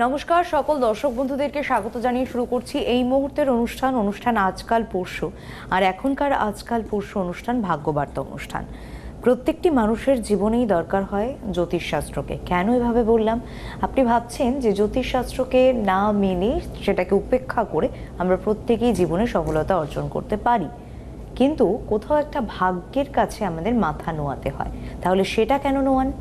নমস্কার, সকল দর্শক বন্ধুদেরকে স্বাগত জানিয়ে শুরু করছি এই মুহূর্তের অনুষ্ঠান অনুষ্ঠান আজকাল পরশু। আর এখনকার আজকাল পরশু অনুষ্ঠান ভাগ্যবার্তা অনুষ্ঠান। প্রত্যেকটি মানুষের জীবনেই দরকার হয় জ্যোতিষশাস্ত্রকে। কেন এভাবে বললাম? আপনি ভাবছেন যে জ্যোতিষশাস্ত্রকে না মেনে সেটাকে উপেক্ষা করে আমরা প্রত্যেকেই জীবনে সফলতা অর্জন করতে পারি। কিন্তু কোথাও একটা ভাগ্যের কাছে আমাদের মাথা নোয়াতে হয়। তাহলে সেটা কেন নোয়ান?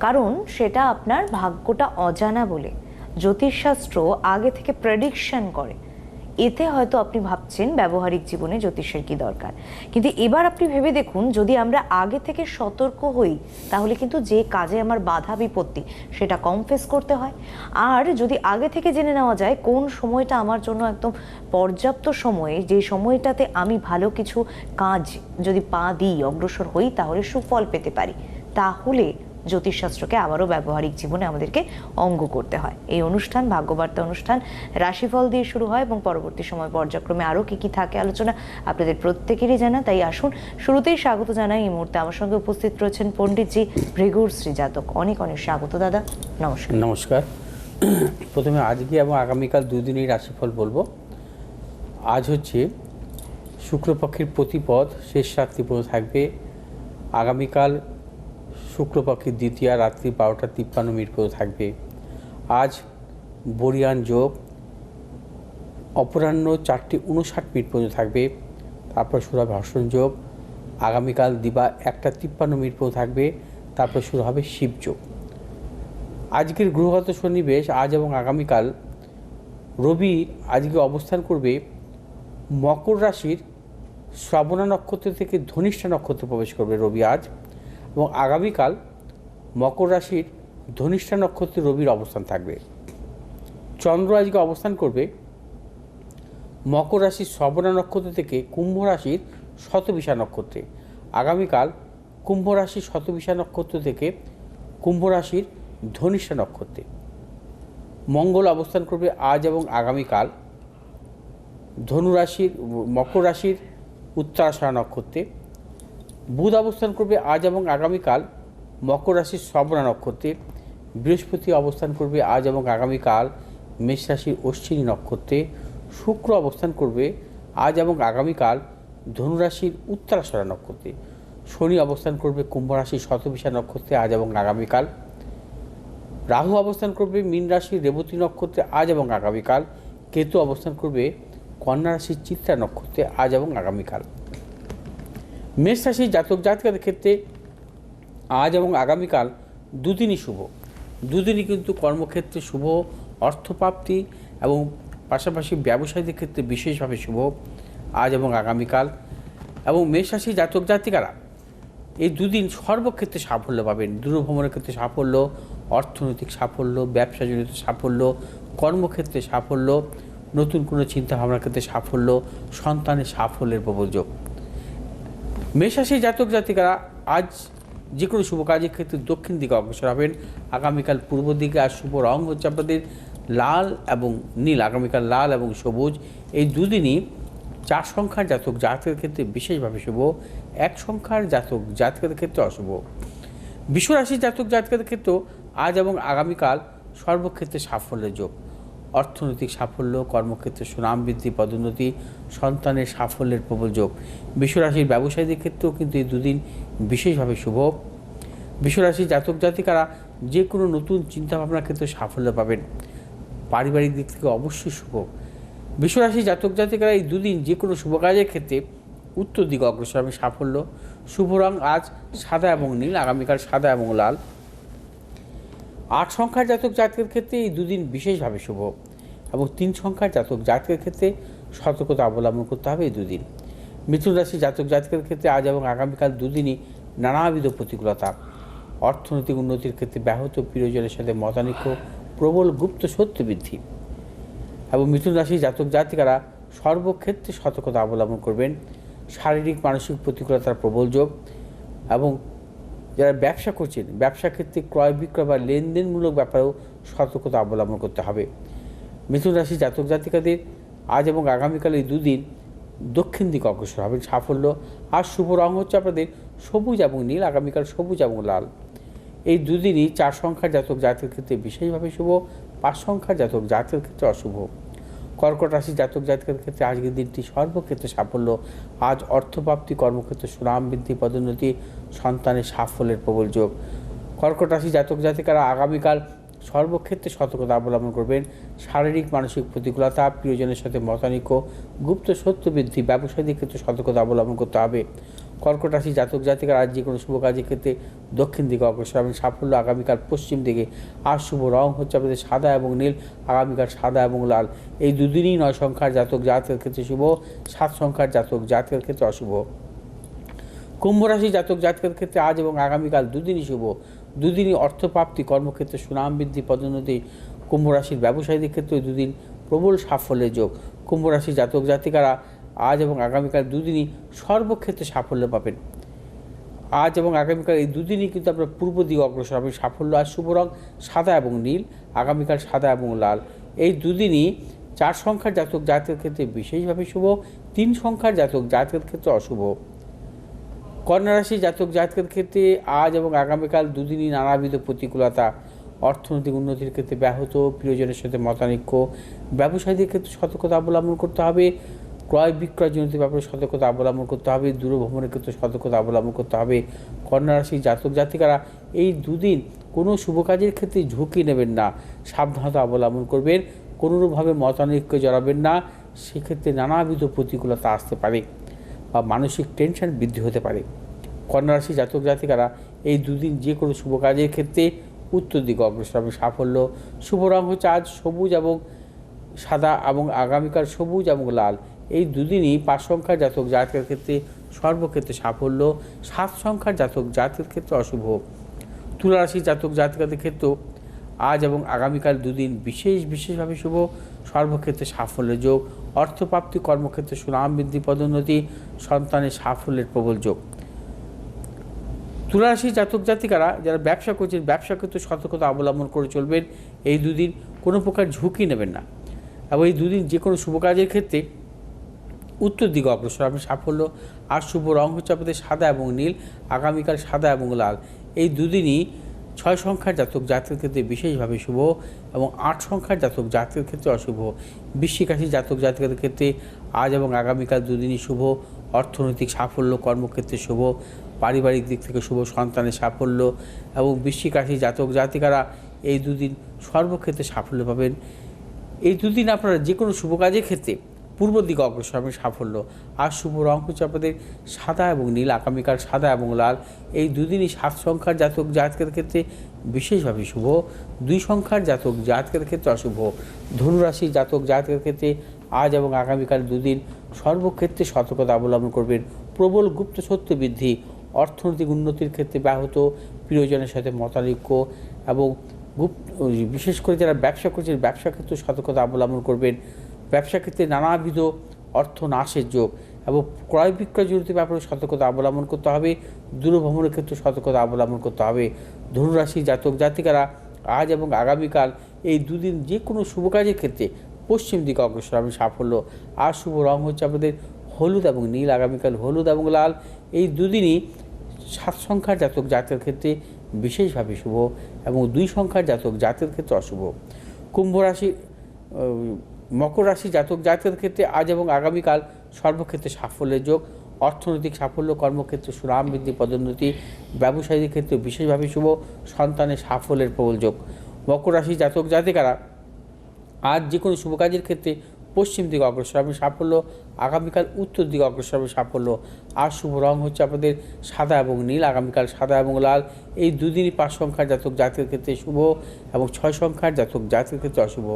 কারণ সেটা আপনার ভাগ্যটা অজানা বলে। জ্যোতিষশাস্ত্র আগে থেকে প্রেডিকশন করে। এতে হয়তো আপনি ভাবছেন ব্যবহারিক জীবনে জ্যোতিষের কি দরকার। কিন্তু এবার আপনি ভেবে দেখুন, যদি আমরা আগে থেকে সতর্ক হই, তাহলে কিন্তু যে কাজে আমার বাধা বিপত্তি, সেটা কম ফেস করতে হয়। আর যদি আগে থেকে জেনে নেওয়া যায়, কোন সময়টা আমার জন্য একদম পর্যাপ্ত সময়ে, যে সময়টাতে আমি ভালো কিছু কাজ যদি পা দিই, অগ্রসর হই, তাহলে সুফল পেতে পারি। তাহলে জ্যোতিষশাস্ত্রকে আবারও ব্যবহারিক জীবনে আমাদেরকে অঙ্গ করতে হয়। এই অনুষ্ঠান, ভাগ্যবার্তা অনুষ্ঠান রাশিফল দিয়ে শুরু হয় এবং পরবর্তী সময় পর্যায়ক্রমে আরও কী কী থাকে আলোচনা আপনাদের প্রত্যেকেরই জানা, তাই আসুন শুরুতেই স্বাগত জানাই। এই মুহূর্তে আমার সঙ্গে উপস্থিত রয়েছেন পণ্ডিতজি ভৃগুর শ্রীজাতক। অনেক অনেক স্বাগত দাদা, নমস্কার। নমস্কার। প্রথমে আজকে এবং আগামীকাল দুদিনই রাশিফল বলব। আজ হচ্ছে শুক্লপক্ষের প্রতিপদ, শেষ রাত্রি পর্যন্ত থাকবে। আগামীকাল শুক্লপক্ষের দ্বিতীয় রাত্রি বারোটা তিপ্পান্ন মিনিট থাকবে। আজ বরিয়ান যোগ অপরাহ্ন চারটে উনষাট মিনিট পর্যন্ত থাকবে। তারপর শুরু হবে হর্ষণ যোগ। আগামীকাল দিবা একটা তিপ্পান্ন মিনিট পর্যন্ত থাকবে। তারপর শুরু হবে শিবযোগ আজকের গ্রহগত সন্নিবেশ আজ এবং আগামীকাল রবি আজকে অবস্থান করবে মকর রাশির শ্রাবণা নক্ষত্র থেকে ধনিষ্ঠা নক্ষত্রে প্রবেশ করবে রবি আজ। এবং আগামীকাল মকর রাশির ধনিষ্ঠা নক্ষত্রে রবির অবস্থান থাকবে। চন্দ্র আজকে অবস্থান করবে মকর রাশির শ্রবণা নক্ষত্র থেকে কুম্ভ রাশির শতবিশা নক্ষত্রে। আগামীকাল কুম্ভ রাশির শতবিশা নক্ষত্র থেকে কুম্ভ রাশির ধনিষ্ঠা নক্ষত্রে। মঙ্গল অবস্থান করবে আজ এবং আগামীকাল ধনুরাশির মকর রাশির উত্তরাষাঢ়া নক্ষত্রে। বুধ অবস্থান করবে আজ এবং আগামীকাল মকর রাশির শ্রবণা নক্ষত্রে। বৃহস্পতি অবস্থান করবে আজ এবং আগামীকাল মেষ রাশির অশ্বিনী নক্ষত্রে। শুক্র অবস্থান করবে আজ এবং আগামীকাল ধনুরাশির উত্তরাষাঢ়া নক্ষত্রে। শনি অবস্থান করবে কুম্ভ রাশির শতবিশা নক্ষত্রে আজ এবং আগামীকাল। রাহু অবস্থান করবে মীন রাশির রেবতী নক্ষত্রে আজ এবং আগামীকাল। কেতু অবস্থান করবে কন্যা রাশির চিত্রা নক্ষত্রে আজ এবং আগামীকাল। মেষ রাশির জাতক জাতিকাদের ক্ষেত্রে আজ এবং আগামীকাল দুদিনই শুভ। দুদিনই কিন্তু কর্মক্ষেত্রে শুভ, অর্থপ্রাপ্তি এবং পাশাপাশি ব্যবসায়ীদের ক্ষেত্রে বিশেষভাবে শুভ আজ এবং আগামীকাল। এবং মেষ রাশির জাতক জাতিকারা এই দুদিন সর্বক্ষেত্রে সাফল্য পাবেন। দূরভ্রমণের ক্ষেত্রে সাফল্য, অর্থনৈতিক সাফল্য, ব্যবসাজনিত সাফল্য, কর্মক্ষেত্রে সাফল্য, নতুন কোনো চিন্তাভাবনার ক্ষেত্রে সাফল্য, সন্তানের সাফল্যের প্রবল যোগ। মেষাশি জাতক জাতিকারা আজ যে কোনো শুভ কাজের ক্ষেত্রে দক্ষিণ দিকে অগ্রসর হবেন। আগামীকাল পূর্ব দিকে আর শুভ রং হচ্ছে আপনাদের লাল এবং নীল, আগামীকাল লাল এবং সবুজ। এই দুদিনই চার সংখ্যার জাতক জাতকের ক্ষেত্রে বিশেষভাবে শুভ, এক সংখ্যার জাতক জাতকের ক্ষেত্রে অশুভ। বিশ্বরাশির জাতক জাতকের ক্ষেত্রেও আজ এবং আগামীকাল সর্বক্ষেত্রে সাফল্যের যোগ। অর্থনৈতিক সাফল্য, কর্মক্ষেত্রে সুনাম বৃদ্ধি, পদোন্নতি, সন্তানের সাফল্যের প্রবল যোগ। বিশ্বরাশির ব্যবসায়ীদের ক্ষেত্রেও কিন্তু এই দুদিন বিশেষভাবে শুভ। বিশ্বরাশির জাতক জাতিকারা যে কোনো নতুন চিন্তাভাবনার ক্ষেত্রে সাফল্য পাবেন। পারিবারিক দিক থেকে অবশ্যই শুভ। বিশ্বরাশি জাতক জাতিকারা এই দুদিন যে কোনো শুভ কাজের ক্ষেত্রে উত্তর দিকে অগ্রসর হবে সাফল্য। শুভ রং আজ সাদা এবং নীল, আগামীকাল সাদা এবং লাল। আট সংখ্যার জাতক জাতকের ক্ষেত্রে এই দুদিন বিশেষভাবে শুভ এবং তিন সংখ্যার জাতক জাতকের ক্ষেত্রে সতর্কতা অবলম্বন করতে হবে এই দুদিন। মিথুন রাশি জাতক জাতকের ক্ষেত্রে আজ এবং আগামীকাল দুদিনই নানাবিধ প্রতিকূলতা। অর্থনৈতিক উন্নতির ক্ষেত্রে ব্যাহত প্রিয়জনের সাথে মতানৈক্য, প্রবল গুপ্ত সত্য বৃদ্ধি এবং মিথুন রাশি জাতক জাতিকারা সর্বক্ষেত্রে সতর্কতা অবলম্বন করবেন। শারীরিক, মানসিক প্রতিকূলতার প্রবল যোগ এবং যারা ব্যবসা করছেন, ব্যবসা ক্ষেত্রে ক্রয় বিক্রয় বা লেনদেনমূলক ব্যাপারেও সতর্কতা অবলম্বন করতে হবে। মিথুন রাশি জাতক জাতিকাদের আজ এবং আগামীকাল এই দুদিন দক্ষিণ দিকে অগ্রসর হবেন সাফল্য আর শুভ রং হচ্ছে আপনাদের সবুজ এবং নীল, আগামীকাল সবুজ এবং লাল। এই দুদিনই চার সংখ্যার জাতক জাতকের ক্ষেত্রে বিশেষভাবে শুভ, পাঁচ সংখ্যার জাতক জাতকের ক্ষেত্রে অশুভ। কর্কট রাশি জাতক জাতকের ক্ষেত্রে আজকের দিনটি সর্বক্ষেত্রে সাফল্য। আজ অর্থপ্রাপ্তি, কর্মক্ষেত্রে সুনাম বৃদ্ধি, পদোন্নতি সন্তানের সাফল্যের প্রবল যোগ। কর্কট রাশি জাতক জাতিকারা আগামীকাল সর্বক্ষেত্রে সতর্কতা অবলম্বন করবেন। শারীরিক, মানসিক প্রতিকূলতা, প্রিয়জনের সাথে মতানিক্য, গুপ্ত সত্য বৃদ্ধি, ব্যবসায়ীদের ক্ষেত্রে সতর্কতা অবলম্বন করতে হবে। কর্কট রাশি জাতক জাতিকারা আজ যে কোনো শুভ কাজের ক্ষেত্রে দক্ষিণ দিকে অগ্রসর হবেন। সাফল্য আগামীকাল পশ্চিম দিকে। আর শুভ রং হচ্ছে আপনাদের সাদা এবং নীল, আগামীকাল সাদা এবং লাল। এই দুদিনই নয় সংখ্যার জাতক জাতকের ক্ষেত্রে শুভ, সাত সংখ্যার জাতক জাতকের ক্ষেত্রে অশুভ। কুম্ভ রাশি জাতক জাতকের ক্ষেত্রে আজ এবং আগামীকাল দুদিনই শুভ। দুদিনই অর্থপ্রাপ্তি, কর্মক্ষেত্রে সুনাম বৃদ্ধি, পদোন্নতি। কুম্ভ রাশির ব্যবসায়ীদের ক্ষেত্রে দুদিন প্রবল সাফল্যের যোগ। কুম্ভ রাশি জাতক জাতিকারা আজ এবং আগামীকাল দুদিনই সর্বক্ষেত্রে সাফল্য পাবেন। আজ এবং আগামীকাল এই দুদিনই কিন্তু আপনার পূর্ব দিকে অগ্রসর হবে। সাফল্য আর শুভ রং, সাদা এবং নীল, আগামীকাল সাদা এবং লাল। এই দুদিনই চার সংখ্যার জাতক জাতকের ক্ষেত্রে বিশেষভাবে শুভ, তিন সংখ্যার জাতক জাতকের ক্ষেত্রে অশুভ। কন্যা রাশি জাতক জাতকের ক্ষেত্রে আজ এবং আগামীকাল দুদিনই নানাবিধ প্রতিকূলতা, অর্থনৈতিক উন্নতির ক্ষেত্রে ব্যাহত, প্রিয়জনের সাথে মতানৈক্য, ব্যবসায়ীদের ক্ষেত্রে সতর্কতা অবলম্বন করতে হবে, ক্রয় বিক্রয় জনিত ব্যাপারে সতর্কতা অবলম্বন করতে হবে, দূরভ্রমণের ক্ষেত্রে সতর্কতা অবলম্বন করতে হবে। কন্যা রাশি জাতক জাতিকারা এই দুদিন কোনো শুভ কাজের ক্ষেত্রে ঝুঁকি নেবেন না, সাবধানতা অবলম্বন করবেন কোনোভাবে মতানৈক্য জড়াবেন না, সেক্ষেত্রে নানাবিধ প্রতিকূলতা আসতে পারে। বা মানসিক টেনশন বৃদ্ধি হতে পারে। কন্যা রাশি জাতক জাতিকারা এই দুদিন যে কোনো শুভ কাজের ক্ষেত্রে উত্তর দিকে অগ্রসর হবে। সাফল্য, শুভ রং হচ্ছে আজ সবুজ এবং সাদা এবং আগামীকাল সবুজ এবং লাল। এই দুদিনই পাঁচ সংখ্যার জাতক জাতকের ক্ষেত্রে সর্বক্ষেত্রে সাফল্য, সাত সংখ্যার জাতক জাতকের ক্ষেত্রে অশুভ। তুলা রাশি জাতক জাতকাদের ক্ষেত্রেও আজ এবং আগামীকাল দুদিন বিশেষ, বিশেষভাবে শুভ। সর্বক্ষেত্রে সাফল্যের যোগ, অর্থপ্রাপ্তি কর্মক্ষেত্রে সুনাম বৃদ্ধি, পদোন্নতি, সন্তানের সাফল্যের প্রবল যোগ। তুলারাশি জাতক জাতিকারা যারা ব্যবসা করছেন ব্যবসা ক্ষেত্রে সতর্কতা অবলম্বন করে চলবেন, এই দুদিন কোনো প্রকার ঝুঁকি নেবেন না। এবং এই দুদিন যে কোনো শুভ কাজের ক্ষেত্রে উত্তর দিকে অগ্রসর হবে সাফল্য, আর শুভ রং হচ্ছে আপনাদের সাদা এবং নীল, আগামীকাল সাদা এবং লাল। এই দুদিনই ছয় সংখ্যার জাতক জাতকের ক্ষেত্রে বিশেষভাবে শুভ এবং আট সংখ্যার জাতক জাতকের ক্ষেত্রে অশুভ। বৃশ্চিক রাশির জাতক জাতকের ক্ষেত্রে আজ এবং আগামীকাল দুদিনই শুভ। অর্থনৈতিক সাফল্য, কর্মক্ষেত্রে শুভ। পারিবারিক দিক থেকে শুভ, সন্তানের সাফল্য এবং বৃশ্চিক রাশির জাতক জাতিকারা এই দুদিন সর্বক্ষেত্রে সাফল্য পাবেন। এই দুদিন আপনারা যে কোনো শুভ কাজের ক্ষেত্রে পূর্ব দিকে অগ্রসর সাফল্য। আর শুভ রং হচ্ছে আপনাদের সাদা এবং নীল, আগামীকাল সাদা এবং লাল। এই দুদিনই সাত সংখ্যার জাতক জাতকের ক্ষেত্রে বিশেষভাবে শুভ। দুই সংখ্যার জাতক জাতকের ক্ষেত্রে অশুভ। ধনুরাশি জাতক জাতকের ক্ষেত্রে আজ এবং আগামীকাল দুদিন সর্বক্ষেত্রে সতর্কতা অবলম্বন করবেন। প্রবল গুপ্ত সত্য বৃদ্ধি, অর্থনৈতিক উন্নতির ক্ষেত্রে ব্যাহত। প্রিয়জনের সাথে মতানৈক্য এবং গুপ্ত, বিশেষ করে যারা ব্যবসা করছেন ব্যবসা ক্ষেত্রে সতর্কতা অবলম্বন করবেন। ব্যবসা ক্ষেত্রে নানাবিধ অর্থ নাশের যোগ এবং ক্রয় বিক্রয় জড়িত ব্যাপারে সতর্কতা অবলম্বন করতে হবে দূরভ্রমণের ক্ষেত্রে সতর্কতা অবলম্বন করতে হবে। ধনুরাশি জাতক জাতিকারা আজ এবং আগামীকাল এই দুদিন যে কোনো শুভ কাজের ক্ষেত্রে পশ্চিম দিকে অগ্রসর হবে সাফল্য। আর শুভ রং হচ্ছে আপনাদের হলুদ এবং নীল আগামীকাল হলুদ এবং লাল। এই দুদিনই সাত সংখ্যার জাতক জাতের ক্ষেত্রে বিশেষভাবে শুভ এবং দুই সংখ্যার জাতক জাতের ক্ষেত্রে অশুভ। কুম্ভ রাশি আহ, মকর রাশি জাতক জাতকের ক্ষেত্রে আজ এবং আগামীকাল সর্বক্ষেত্রে সাফল্যের যোগ, অর্থনৈতিক সাফল্য, কর্মক্ষেত্রে সুনাম বৃদ্ধি, পদোন্নতি, ব্যবসায়ীদের ক্ষেত্রে বিশেষভাবে শুভ, সন্তানের সাফল্যের প্রবল যোগ। মকর রাশি জাতক জাতিকারা আজ যে কোনো শুভ কাজের ক্ষেত্রে পশ্চিম দিকে অগ্রসর হবে সাফল্য, আগামীকাল উত্তর দিকে অগ্রসর হবে সাফল্য। আর শুভ রং হচ্ছে আপনাদের সাদা এবং নীল, আগামীকাল সাদা এবং লাল। এই দুদিনই পাঁচ সংখ্যার জাতক জাতকের ক্ষেত্রে শুভ এবং ছয় সংখ্যার জাতক জাতকের ক্ষেত্রে অশুভ।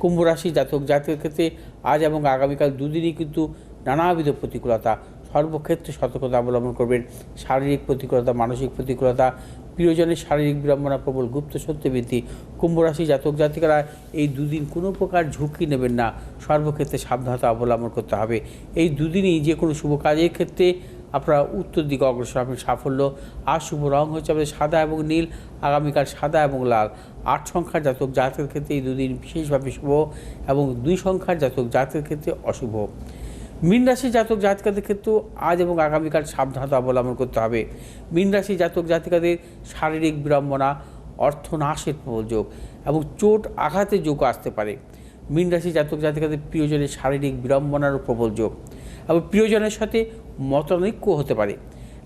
কুম্ভ রাশি জাতক জাতকের ক্ষেত্রে আজ এবং আগামীকাল দুদিনই কিন্তু নানাবিধ প্রতিকূলতা, সর্বক্ষেত্রে সতর্কতা অবলম্বন করবেন। শারীরিক প্রতিকূলতা, মানসিক প্রতিকূলতা, প্রিয়জনের শারীরিক বিড়ম্বনা, প্রবল গুপ্ত সত্যবৃদ্ধি, কুম্ভ রাশি জাতক জাতিকারা এই দুদিন কোনো প্রকার ঝুঁকি নেবেন না। সর্বক্ষেত্রে সাবধানতা অবলম্বন করতে হবে। এই দুদিনই যে কোনো শুভ কাজের ক্ষেত্রে আপনারা উত্তর দিকে অগ্রসর হবেন সাফল্য। আর শুভ রং হচ্ছে আপনাদের সাদা এবং নীল। আগামীকাল সাদা এবং লাল। আট সংখ্যার জাতক জাতকের ক্ষেত্রে এই দুদিন বিশেষভাবে শুভ এবং দুই সংখ্যার জাতক জাতকের ক্ষেত্রে অশুভ। মীন রাশি জাতক জাতিকাদের ক্ষেত্রেও আজ এবং আগামীকাল সাবধানতা অবলম্বন করতে হবে। মীন রাশি জাতক জাতিকাদের শারীরিক বিড়ম্বনা, অর্থনাশের প্রবল যোগ এবং চোট আঘাতের যোগ আসতে পারে। মীন রাশি জাতক জাতিকাদের প্রিয়জনের শারীরিক বিড়ম্বনারও প্রবল যোগ। এবং প্রিয়জনের সাথে মতানৈক্য হতে পারে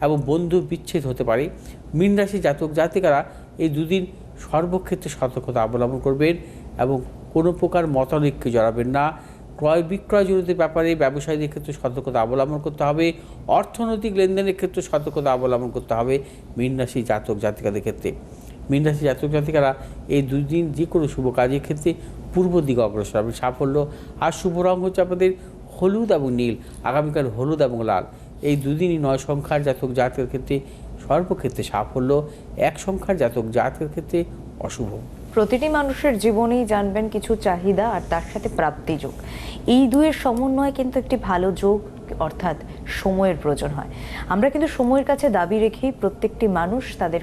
এবং বন্ধু বিচ্ছেদ হতে পারে। মীন রাশি জাতক জাতিকারা এই দুদিন সর্বক্ষেত্রে সতর্কতা অবলম্বন করবেন এবং কোনো প্রকার মতানৈক্যে জড়াবেন না। ক্রয় বিক্রয় জড়িত ব্যাপারে ব্যবসায়ীদের ক্ষেত্রে সতর্কতা অবলম্বন করতে হবে। অর্থনৈতিক লেনদেনের ক্ষেত্রে সতর্কতা অবলম্বন করতে হবে মীন রাশি জাতক জাতিকাদের ক্ষেত্রে। মীন রাশি জাতক জাতিকারা এই দুই দিন যে কোনো শুভ কাজের ক্ষেত্রে পূর্ব দিকে অগ্রসর হবে। সাফল্য আর শুভ রং হচ্ছে আপনাদের হলুদ এবং নীল, আগামীকাল হলুদ এবং লাল। এই দুদিনই নয় সংখ্যার জাতক জাতকের ক্ষেত্রে সর্বক্ষেত্রে সাফল্য, এক সংখ্যার জাতক জাতকের ক্ষেত্রে অশুভ। প্রতিটি মানুষের জীবনেই জানবেন কিছু চাহিদা আর তার সাথে প্রাপ্তি যোগ। এই দুয়ের সমন্বয় কিন্তু একটি ভালো যোগ, অর্থাৎ সময়ের প্রয়োজন হয়। আমরা কিন্তু সময়ের কাছে দাবি রেখেই প্রত্যেকটি মানুষ তাদের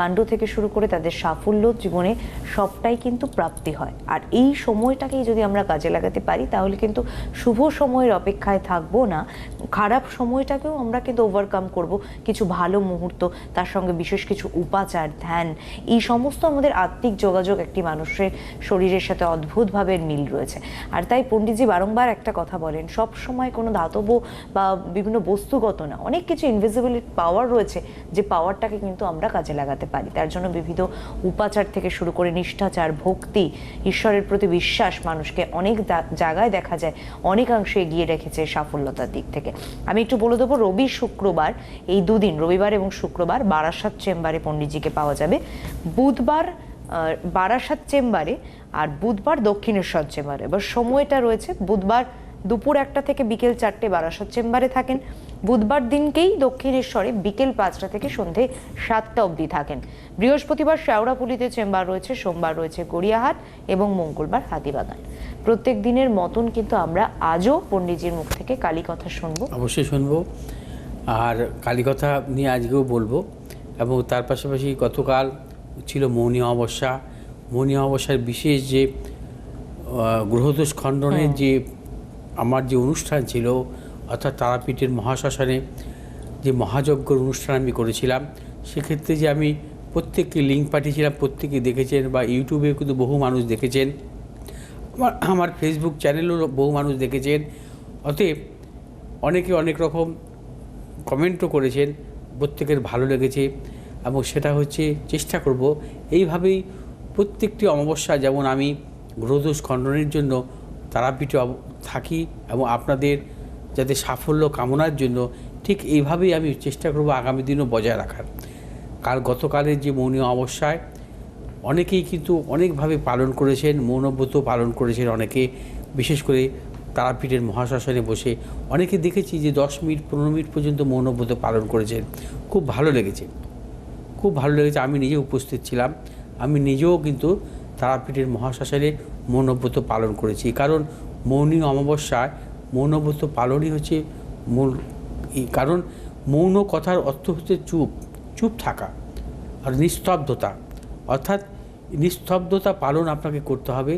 কর্মকাণ্ড থেকে শুরু করে তাদের সাফল্য জীবনে সবটাই কিন্তু প্রাপ্তি হয়। আর এই সময়টাকেই যদি আমরা কাজে লাগাতে পারি, তাহলে কিন্তু শুভ সময়ের অপেক্ষায় থাকব না। খারাপ সময়টাকেও আমরা কিন্তু ওভারকাম করব। কিছু ভালো মুহূর্ত, তার সঙ্গে বিশেষ কিছু উপাচার, ধ্যান, এই সমস্ত আমাদের আত্মিক যোগাযোগ একটি মানুষের শরীরের সাথে অদ্ভুতভাবে মিল রয়েছে। আর তাই পণ্ডিতজি বারংবার একটা কথা বলেন, সব সময় কোনো ধাতব বা বিভিন্ন বস্তুগত না, অনেক কিছু ইনভিজিবল পাওয়ার রয়েছে, যে পাওয়ারটাকে কিন্তু আমরা কাজে লাগাতে পারি। তার জন্য বিবিধ উপাচার থেকে শুরু করে নিষ্ঠাচার, ভক্তি, ঈশ্বরের প্রতি বিশ্বাস মানুষকে অনেক জায়গায় দেখা যায়, অনেকাংশে এগিয়ে রেখেছে সাফল্যতার দিক থেকে। আমি একটু বলে দেবো, রবি শুক্রবার, এই দুদিন, রবিবার এবং শুক্রবার বারাসাত চেম্বারে পণ্ডিতজিকে পাওয়া যাবে। বুধবার বারাসাত চেম্বারে আর বুধবার দক্ষিণেশ্বর চেম্বারে। এবার সময়টা রয়েছে, বুধবার দুপুর একটা থেকে বিকেল চারটে বারাসাত চেম্বারে থাকেন। বুধবার দিনকেই দক্ষিণেশ্বরে বিকেল পাঁচটা থেকে সন্ধে সাতটা অবধি থাকেন। বৃহস্পতিবার শেওড়াপুলিতে চেম্বার রয়েছে সোমবার রয়েছে গড়িয়াহাট এবং মঙ্গলবার হাতিবাগান। প্রত্যেক দিনের মতন কিন্তু আমরা আজও পণ্ডিতজির মুখ থেকে কালী কথা শুনব। অবশ্যই শুনব। আর কালীকথা নিয়ে আজকেও বলব এবং তার পাশাপাশি গতকাল ছিল মৌনী অমাবস্যা। মৌনী অমাবস্যার বিশেষ যে গ্রহদোষ খণ্ডনের যে আমার যে অনুষ্ঠান ছিল অর্থাৎ তারাপীঠের মহাশ্মশানে যে মহাযজ্ঞর অনুষ্ঠান আমি করেছিলাম, সেক্ষেত্রে যে আমি প্রত্যেককে লিঙ্ক পাঠিয়েছিলাম, প্রত্যেকে দেখেছেন বা ইউটিউবে কিন্তু বহু মানুষ দেখেছেন। আমার আমার ফেসবুক চ্যানেলও বহু মানুষ দেখেছেন। অতএব অনেকে অনেক রকম কমেন্টও করেছেন, প্রত্যেকের ভালো লেগেছে এবং সেটা হচ্ছে চেষ্টা করব এইভাবেই প্রত্যেকটি অমাবস্যা যেমন আমি, গ্রহদোষ খণ্ডনের জন্য তারাপীঠে থাকি এবং আপনাদের যাতে সাফল্য কামনার জন্য ঠিক এইভাবেই আমি চেষ্টা করব আগামী দিনও বজায় রাখার। কাল গতকালের যে মৌনী অমাবস্যায় অনেকেই কিন্তু অনেকভাবে পালন করেছেন মৌনব্রত পালন করেছেন অনেকে। বিশেষ করে তারাপীঠের মহাশ্মশানে বসে অনেকে দেখেছি যে দশ মিনিট, পনেরো মিনিট পর্যন্ত মৌনব্রত পালন করেছেন। খুব ভালো লেগেছে। খুব ভালো লেগেছে, আমি নিজে উপস্থিত ছিলাম। আমি নিজেও কিন্তু তারাপীঠের মহাশ্মশানে মৌনব্রত পালন করেছি। কারণ মৌনী অমাবস্যায় মৌনব্রত পালনই হচ্ছে মূল কারণ মৌন কথার অর্থ হচ্ছে চুপ চুপ থাকা আর নিস্তব্ধতা। অর্থাৎ নিস্তব্ধতা পালন আপনাকে করতে হবে।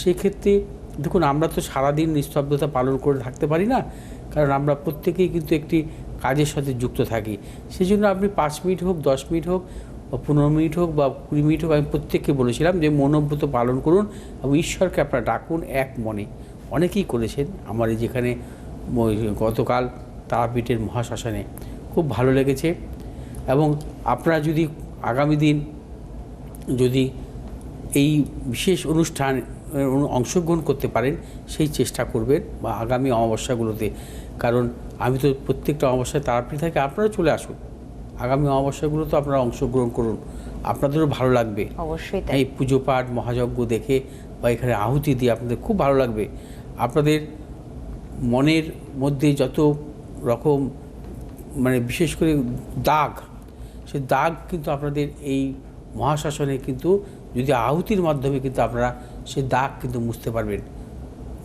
সেক্ষেত্রে দেখুন, আমরা তো সারাদিন নিস্তব্ধতা পালন করে থাকতে পারি না, কারণ আমরা প্রত্যেকেই কিন্তু একটি কাজের সাথে যুক্ত থাকি। সেই জন্য আপনি পাঁচ মিনিট হোক, দশ মিনিট হোক বা পনেরো মিনিট হোক বা কুড়ি মিনিট হোক, আমি প্রত্যেককে বলেছিলাম যে মনোব্রত পালন করুন এবং ঈশ্বরকে আপনারা ডাকুন এক মনে। অনেকেই করেছেন। আমার এই যেখানে গতকাল তারাপীঠের মহাশ্মশানে খুব ভালো লেগেছে এবং আপনারা যদি আগামী দিন যদি এই বিশেষ অনুষ্ঠান অংশগ্রহণ করতে পারেন সেই চেষ্টা করবেন বা আগামী অমাবস্যাগুলোতে। কারণ আমি তো প্রত্যেকটা অমাবস্যায় তারাপীঠ থেকে আপনারা চলে আসুন। আগামী অমাবস্যাগুলোতে আপনারা অংশগ্রহণ করুন। আপনাদেরও ভালো লাগবে। অবশ্যই এই পুজো পাঠ মহাযজ্ঞ দেখে বা এখানে আহুতি দিয়ে আপনাদের খুব ভালো লাগবে। আপনাদের মনের মধ্যে যত রকম মানে বিশেষ করে দাগ, সে দাগ কিন্তু আপনাদের এই মহাশাসনে কিন্তু যদি আহুতির মাধ্যমে কিন্তু আপনারা সে দাগ কিন্তু মুছতে পারবেন।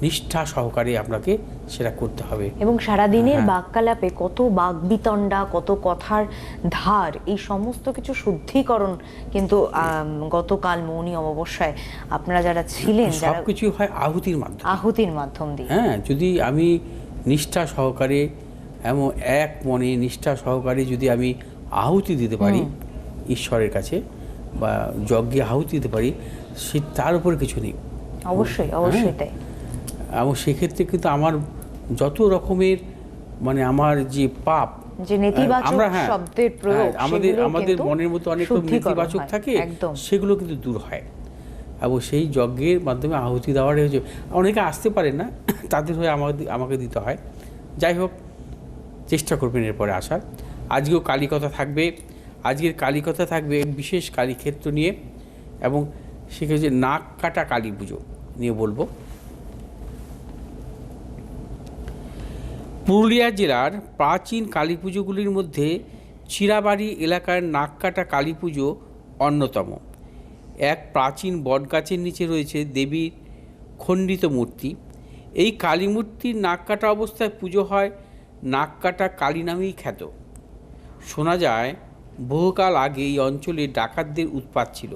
নিষ্ঠা সহকারে আপনাকে সেটা করতে হবে। এবং সারাদিনের হ্যাঁ। বাক্যালাপে কত বাগবিতণ্ডা কত কথার ধার এই সমস্ত কিছু শুদ্ধিকরণ কিন্তু গতকাল মৌনী অমাবস্যায় আপনারা যারা ছিলেন সব কিছু হয় আহুতির মাধ্যমে। আহুতির মাধ্যম দিয়ে। হ্যাঁ যদি আমি নিষ্ঠা সহকারে এমন এক মনে নিষ্ঠা সহকারে যদি আমি আহুতি দিতে পারি ঈশ্বরের কাছে বা যজ্ঞে আহুতি দিতে পারি সে তার উপরে কিছু নেই। অবশ্যই অবশ্যই তাই। এবং সেক্ষেত্রে কিন্তু আমার যত রকমের মানে আমার যে পাপ যে নেতিবাচক হ্যাঁ, শব্দের প্রয়োগ হ্যাঁ, আমাদের আমাদের মনের মতো অনেক নেতিবাচক থাকে সেগুলো কিন্তু দূর হয়। এবং সেই যজ্ঞের মাধ্যমে আহুতি অনেকে আসতে পারে না তাদের হয়ে আমাকে আমাকে দিতে হয়। যাই হোক চেষ্টা করবেন এরপরে আসার। আজকেও কালীকথা থাকবে। আজকের কালীকথা থাকবে এক বিশেষ কালীক্ষেত্র নিয়ে। এবং সেক্ষেত্রে নাক কাটা কালী পুজো নিয়ে বলব। পুরুলিয়া জেলার প্রাচীন কালী পুজোগুলির মধ্যে চিরাবাড়ি এলাকার নাককাটা কালী পুজো অন্যতম। এক প্রাচীন বটগাছের নিচে রয়েছে দেবীর খণ্ডিত মূর্তি। এই কালী মূর্তির নাক কাটা অবস্থায় পুজো হয় নাক কাটা কালী নামেই খ্যাত। শোনা যায়, বহুকাল আগে এই অঞ্চলে ডাকাতদের উৎপাত ছিল।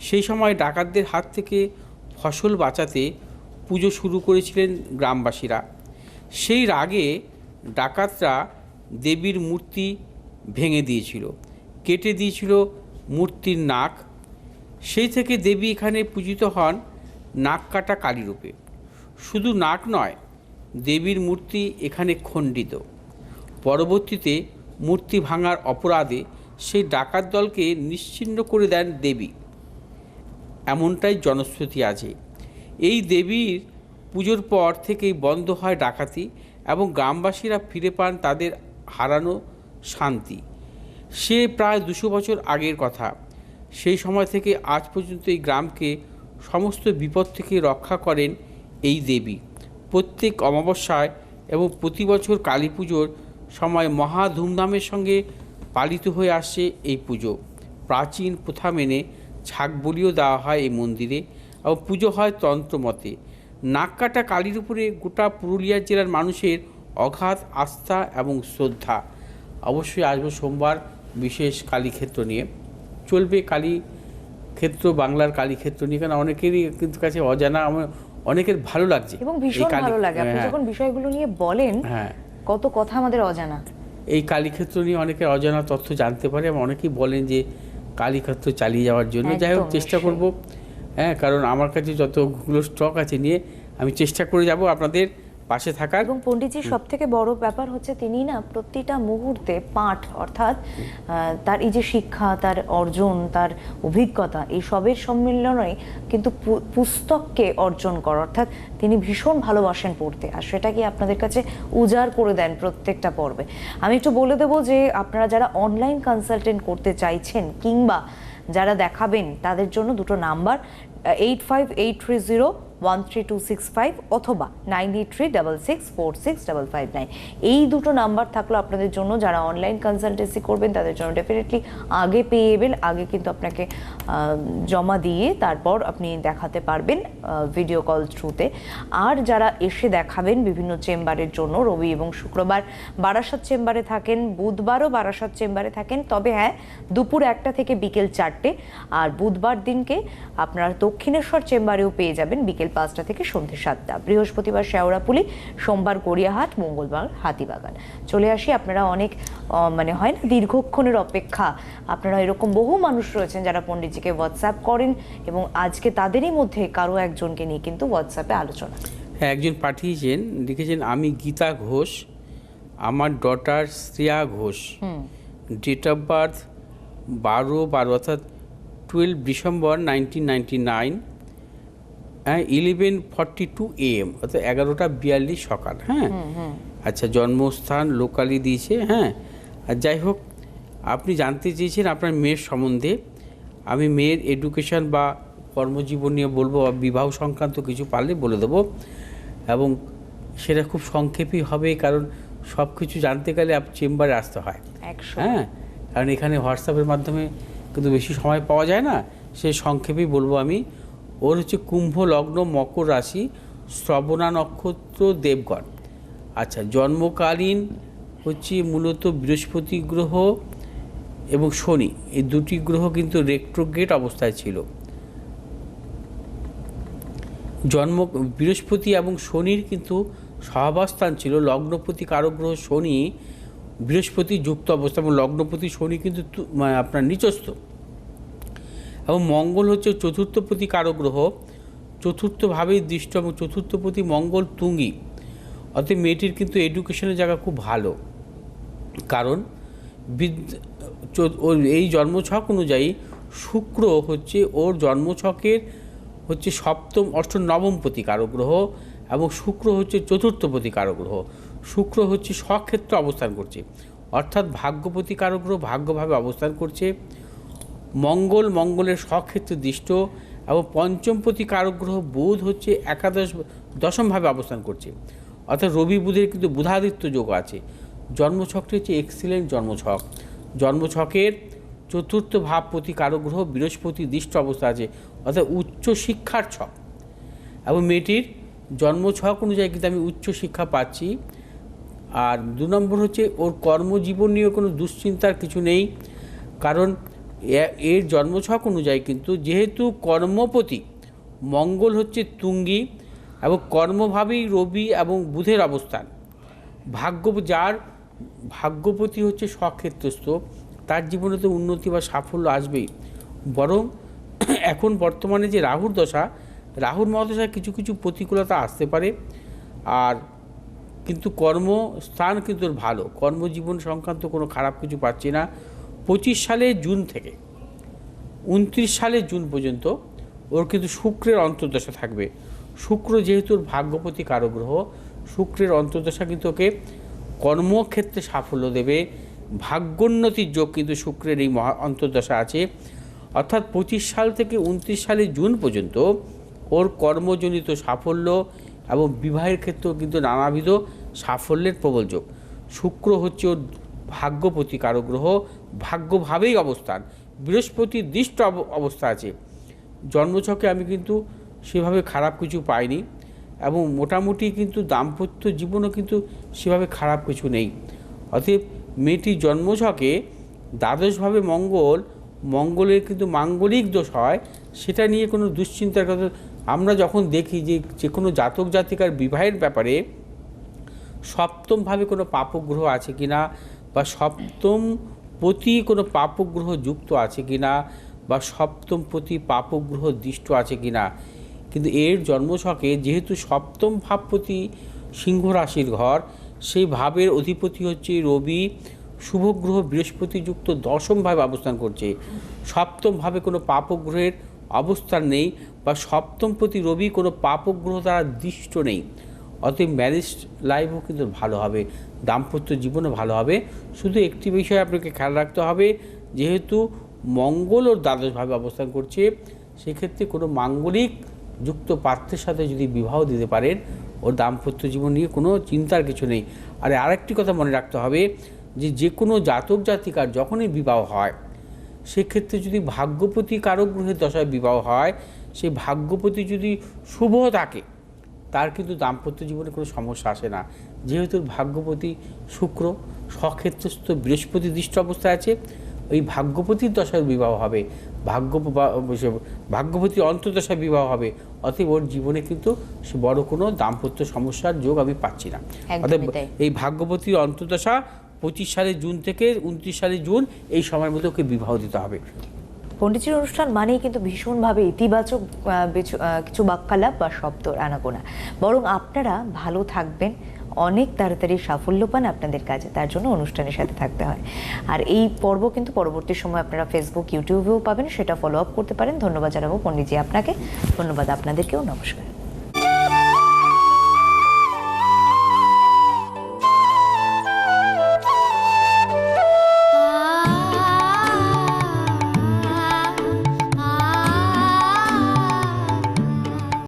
সেই সময় ডাকাতদের হাত থেকে ফসল বাঁচাতে পুজো শুরু করেছিলেন গ্রামবাসীরা। সেই রাগে ডাকাতরা দেবীর মূর্তি ভেঙে দিয়েছিল, কেটে দিয়েছিল মূর্তির নাক। সেই থেকে দেবী এখানে পূজিত হন নাক কাটা কালীরূপে। শুধু নাক নয়, দেবীর মূর্তি এখানে খণ্ডিত। পরবর্তীতে মূর্তি ভাঙার অপরাধে সেই ডাকাত দলকে নিশ্চিহ্ন করে দেন দেবী। এমনটাই জনশ্রুতি আছে। এই দেবীর পুজোর পর থেকেই বন্ধ হয় ডাকাতি এবং গ্রামবাসীরা ফিরে পান তাদের হারানো শান্তি। সে প্রায় দুশো বছর আগের কথা। সেই সময় থেকে আজ পর্যন্ত এই গ্রামকে সমস্ত বিপদ থেকে রক্ষা করেন এই দেবী। প্রত্যেক অমাবস্যায় এবং প্রতি বছর কালী পুজোর সময় মহা ধুমধামের সঙ্গে পালিত হয়ে আসছে এই পুজো। প্রাচীন প্রথা মেনে ছাগ বলিও দেওয়া হয় এই মন্দিরে এবং পুজো হয় তন্ত্রমতে। নাককাটা কালীর উপরে গোটা পুরুলিয়া জেলার মানুষের অগাধ আস্থা এবং শ্রদ্ধা। অবশ্যই আসব সোমবার বিশেষ কালীক্ষেত্র নিয়ে। চলবে কালী ক্ষেত্র বাংলার কালীক্ষেত্র নিয়ে কেন অনেকেরই কিন্তু কাছে অজানা আমার অনেকের ভালো লাগছে এবং ভীষণ ভালো লাগে। আপনি হ্যাঁ, যখন বিষয়গুলো নিয়ে বলেন হ্যাঁ। কত কথা আমাদের অজানা। এই কালীক্ষেত্র নিয়ে অনেকে অজানা তথ্য জানতে পারে এবং অনেকেই বলেন যে কালীক্ষেত্র চালিয়ে যাওয়ার জন্য। যাই হোক চেষ্টা। করব। হ্যাঁ কারণ আমার কাছে যতগুলো স্টক আছে নিয়ে আমি চেষ্টা করে যাব আপনাদের পাশে থাকা এবং পণ্ডিতজির সব থেকে বড় ব্যাপার হচ্ছে তিনি না প্রতিটা মুহূর্তে পাঠ অর্থাৎ তার এই যে শিক্ষা তার অর্জন তার অভিজ্ঞতা এই সবের সম্মিলনে কিন্তু পুস্তককে অর্জন করা অর্থাৎ তিনি ভীষণ ভালোবাসেন পড়তে আর সেটাকে আপনাদের কাছে উজাড় করে দেন প্রত্যেকটা পর্বে? আমি একটু বলে দেবো যে আপনারা যারা অনলাইন কনসালটেন্ট করতে চাইছেন কিংবা যারা দেখাবেন তাদের জন্য দুটো number eight five eight three zero one three two six five অথবা nine eight three double six four six double five nine এই দুটো নাম্বার থাকল আপনাদের জন্য, যারা অনলাইন কনসালটেন্সি করবেন তাদের জন্য ডেফিনেটলি আগে পেয়ে যাবেন, আগে কিন্তু আপনাকে জমা দিয়ে তারপর আপনি দেখাতে পারবেন ভিডিও কল থ্রুতে আর যারা এসে দেখাবেন বিভিন্ন চেম্বারের জন্য, রবি এবং শুক্রবার বারাসাত চেম্বারে থাকেন, বুধবারও বারাসাত চেম্বারে থাকেন, তবে হ্যাঁ দুপুর একটা থেকে বিকেল চারটে। আর বুধবার দিনকে আপনারা দক্ষিণেশ্বর চেম্বারেও পেয়ে যাবেন, বিকেল পাঁচটা থেকে সন্ধ্যে সাতটা। বৃহস্পতিবার শেওড়াপুলি সোমবার গড়িয়াহাট মঙ্গলবার হাতিবাগান। চলে আসি আপনারা অনেক মানে হয় না দীর্ঘক্ষণের অপেক্ষা। আপনারা এরকম বহু মানুষ রয়েছেন যারা পণ্ডিতজিকে হোয়াটসঅ্যাপ করেন এবং আজকে তাদেরই মধ্যে কারও একজনকে নিয়ে কিন্তু হোয়াটসঅ্যাপে আলোচনা। হ্যাঁ একজন পাঠিয়েছেন লিখেছেন আমি গীতা ঘোষ আমার daughter Shreya Ghosh. Date of birth বারো বারো অর্থাৎ twelve December nineteen ninety nine হ্যাঁ ইলেভেন ফর্টি টু এম অর্থাৎ এগারোটা বিয়াল্লিশ সকাল হ্যাঁ? আচ্ছা জন্মস্থান লোকালি দিয়েছে হ্যাঁ? আর যাই হোক আপনি জানতে চেয়েছেন আপনার মেয়ের সম্বন্ধে। আমি মেয়ের এডুকেশন বা কর্মজীবন নিয়ে বলব বা বিবাহ সংক্রান্ত কিছু পারলে বলে দেবো। এবং সেটা খুব সংক্ষেপই হবে কারণ সব কিছু জানতে গেলে আপ চেম্বারে আসতে হয়। হ্যাঁ? কারণ এখানে হোয়াটসঅ্যাপের মাধ্যমে কিন্তু বেশি সময় পাওয়া যায় না। সে সংক্ষেপেই বলব আমি। ওর হচ্ছে কুম্ভ, লগ্ন, মকর রাশি, শ্রবণা নক্ষত্র, দেবগণ। আচ্ছা জন্মকালীন হচ্ছে মূলত বৃহস্পতি গ্রহ এবং শনি। এই দুটি গ্রহ কিন্তু রেক্ট্রোগেট অবস্থায় ছিল। জন্ম, বৃহস্পতি এবং শনির কিন্তু সহাবস্থান ছিল। লগ্নপতি কারক গ্রহ শনি, বৃহস্পতি যুক্ত অবস্থা এবং লগ্নপতি শনি কিন্তু মানে আপনার নিচস্থ। এবং মঙ্গল হচ্ছে চতুর্থপতি কারক গ্রহ চতুর্থভাবেই দৃষ্ট এবং চতুর্থপতি মঙ্গল তুঙ্গি। অতএব মেয়েটির কিন্তু এডুকেশনের জায়গা খুব ভালো। কারণ এই জন্মছক অনুযায়ী শুক্র হচ্ছে ওর জন্মছকের হচ্ছে সপ্তম অষ্ট নবম পতি কারক গ্রহ এবং শুক্র হচ্ছে চতুর্থ পতি কারক গ্রহ শুক্র হচ্ছে স্বক্ষেত্রে অবস্থান করছে। অর্থাৎ ভাগ্যপতি কারক গ্রহ ভাগ্যভাবে অবস্থান করছে। মঙ্গল, মঙ্গলের স্বক্ষেত্রে দৃষ্ট এবং পঞ্চমপতি কারক গ্রহ বুধ হচ্ছে একাদশ দশমভাবে অবস্থান করছে। অর্থাৎ রবি বুধের কিন্তু বুধাদিত্য যোগ আছে। জন্মছকটি হচ্ছে এক্সিলেন্ট জন্মছক। জন্মছকের চতুর্থ ভাব প্রতি কারগ্রহ বৃহস্পতি দৃষ্ট অবস্থা আছে। অর্থাৎ উচ্চ শিক্ষার ছক। এবং মেয়েটির জন্মছক অনুযায়ী কিন্তু আমি উচ্চ শিক্ষা পাচ্ছি। আর দু নম্বর হচ্ছে ওর কর্মজীবন নিয়ে কোনো দুশ্চিন্তার কিছু নেই। কারণ এর জন্মছক অনুযায়ী কিন্তু যেহেতু কর্মপতি, মঙ্গল হচ্ছে তুঙ্গি এবং কর্মভাবেই রবি এবং বুধের অবস্থান। ভাগ্য, যার ভাগ্যপতি হচ্ছে স্বক্ষেত্রস্থ, তার জীবনে তো উন্নতি বা সাফল্য আসবেই। বরং এখন বর্তমানে যে রাহুর দশা, রাহুর মহাদশায় কিছু কিছু প্রতিকূলতা আসতে পারে। আর কিন্তু কর্মস্থান কিন্তু ভালো। কর্মজীবন সংক্রান্ত কোনো খারাপ কিছু পাচ্ছি না। পঁচিশ সালে জুন থেকে, উনত্রিশ সালে জুন পর্যন্ত ওর কিন্তু শুক্রের অন্তর্দশা থাকবে। শুক্র যেহেতু ভাগ্যপতি কারক গ্রহ শুক্রের অন্তর্দশা কিন্তু ওকে কর্মক্ষেত্রে সাফল্য দেবে। ভাগ্যোন্নতির যোগ কিন্তু শুক্রের এই মহা অন্তর্দশা আছে। অর্থাৎ পঁচিশ সাল থেকে উনত্রিশ সালে জুন পর্যন্ত ওর কর্মজনিত সাফল্য এবং বিবাহের ক্ষেত্রেও কিন্তু নানাবিধ সাফল্যের প্রবল যোগ। শুক্র হচ্ছে ওর ভাগ্যপতি কারক গ্রহ ভাগ্যভাবেই অবস্থান। বৃহস্পতির দৃষ্ট অব- অবস্থা আছে। জন্মছকে আমি কিন্তু সেভাবে খারাপ কিছু পাইনি এবং মোটামুটি কিন্তু দাম্পত্য জীবনও কিন্তু সেভাবে খারাপ কিছু নেই। অতএব মেয়েটির জন্মছকে দ্বাদশভাবে মঙ্গল, মঙ্গলের কিন্তু মাঙ্গলিক দোষ হয়, সেটা নিয়ে কোনো দুশ্চিন্তার কথা আমরা যখন দেখি যে যে কোনো জাতক জাতিকার বিবাহের ব্যাপারে সপ্তমভাবে কোনো পাপগ্রহ আছে কিনা বা সপ্তম প্রতি কোনো পাপগ্রহ যুক্ত আছে কিনা বা সপ্তম প্রতি পাপগ্রহ দৃষ্ট আছে কিনা কিন্তু এর জন্মছকে যেহেতু সপ্তম ভাবপতি সিংহ রাশির ঘর, সেই ভাবের অধিপতি হচ্ছে রবি শুভগ্রহ বৃহস্পতি যুক্ত দশমভাবে অবস্থান করছে। সপ্তমভাবে কোনো পাপগ্রহের অবস্থান নেই বা সপ্তম প্রতি রবি কোনো পাপগ্রহ দ্বারা দৃষ্ট নেই। অতএব ম্যারেজ লাইফও কিন্তু ভালো হবে, দাম্পত্য জীবনও ভালো হবে। শুধু একটি বিষয় আপনাকে খেয়াল রাখতে হবে, যেহেতু মঙ্গল ওর দ্বাদশভাবে অবস্থান করছে, সেক্ষেত্রে কোনো মাঙ্গলিক যুক্ত পাত্রের সাথে যদি বিবাহ দিতে পারেন, ওর দাম্পত্য জীবন নিয়ে কোনো চিন্তার কিছু নেই। আর আরেকটি কথা মনে রাখতে হবে, যে যে কোনো জাতক জাতিকার যখনই বিবাহ হয়, সেক্ষেত্রে যদি ভাগ্যপতি কারক গ্রহের দশায় বিবাহ হয় সেই ভাগ্যপতি যদি শুভ থাকে তার কিন্তু দাম্পত্য জীবনে কোনো সমস্যা আসে না। যেহেতু ভাগ্যপতি শুক্র স্বক্ষেত্রস্থ বৃহস্পতি দৃষ্ট অবস্থায় আছে ওই ভাগ্যপতির দশায় বিবাহ হবে। ভাগ্য সে- অন্তর্দশায় বিবাহ হবে। অতএব ওর জীবনে কিন্তু বড় কোনো দাম্পত্য সমস্যার যোগ আমি পাচ্ছি না। অতএব এই ভাগ্যবতীর অন্তর্দশা পঁচিশ সালে জুন থেকে উনত্রিশ সালে জুন এই সময়ের মধ্যে ওকে বিবাহ দিতে হবে। পণ্ডিতজির অনুষ্ঠান মানেই কিন্তু ভীষণভাবে ইতিবাচক কিছু বাক্যালাপ বা শব্দ, আনাগোনা। বরং আপনারা ভালো থাকবেন, অনেক তাড়াতাড়ি সাফল্য পান আপনাদের কাজে, তার জন্য অনুষ্ঠানের সাথে থাকতে হয়। আর এই পর্ব কিন্তু পরবর্তী সময় আপনারা ফেসবুক ইউটিউবেও পাবেন, সেটা ফলো আপ করতে পারেন। ধন্যবাদ জানাব পণ্ডিতজি আপনাকে। ধন্যবাদ আপনাদেরকেও, নমস্কার।